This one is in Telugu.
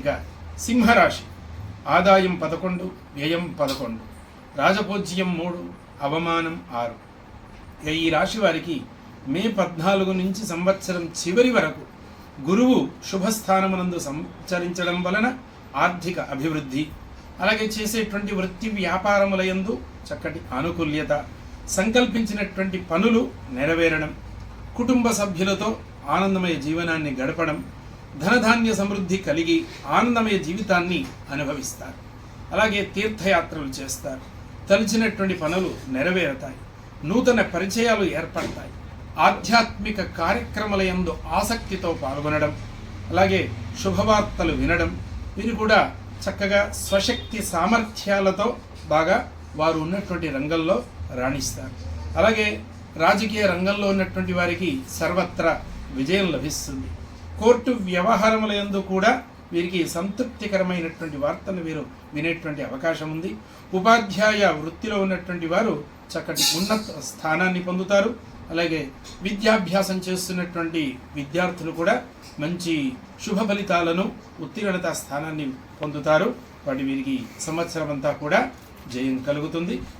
ఇక సింహరాశి. ఆదాయం పదకొండు వ్యయం పదకొండు రాజపూజ్యం మూడు అవమానం ఆరు. ఈ రాశి వారికి మే పద్నాలుగు నుంచి సంవత్సరం చివరి వరకు గురువు శుభస్థానమునందు సంచరించడం వలన ఆర్థిక అభివృద్ధి అలాగే చేసేటువంటి వృత్తి వ్యాపారములయందు చక్కటి ఆనుకూల్యత సంకల్పించినటువంటి పనులు నెరవేరడం కుటుంబ సభ్యులతో ఆనందమయ జీవనాన్ని గడపడం ధనధాన్య సమృద్ధి కలిగి ఆనందమయ జీవితాన్ని అనుభవిస్తారు. అలాగే తీర్థయాత్రలు చేస్తారు. తలిచినటువంటి పనులు నెరవేరుతాయి. నూతన పరిచయాలు ఏర్పడతాయి. ఆధ్యాత్మిక కార్యక్రమాల యందు ఆసక్తితో పాల్గొనడం అలాగే శుభవార్తలు వినడం వీరు కూడా చక్కగా స్వశక్తి సామర్థ్యాలతో బాగా వారు ఉన్నటువంటి రంగంలో రాణిస్తారు. అలాగే రాజకీయ రంగంలో ఉన్నటువంటి వారికి సర్వత్రా విజయం లభిస్తుంది. కోర్టు వ్యవహారముల యందు కూడా వీరికి సంతృప్తికరమైనటువంటి వార్తలు వీరు వినేటువంటి అవకాశం ఉంది. ఉపాధ్యాయ వృత్తిలో ఉన్నటువంటి వారు చక్కటి ఉన్నత స్థానాన్ని పొందుతారు. అలాగే విద్యాభ్యాసం చేస్తున్నటువంటి విద్యార్థులు కూడా మంచి శుభ ఫలితాలను ఉత్తీర్ణత స్థానాన్ని పొందుతారు. వాటి వీరికి సంవత్సరం అంతా కూడా జయం కలుగుతుంది.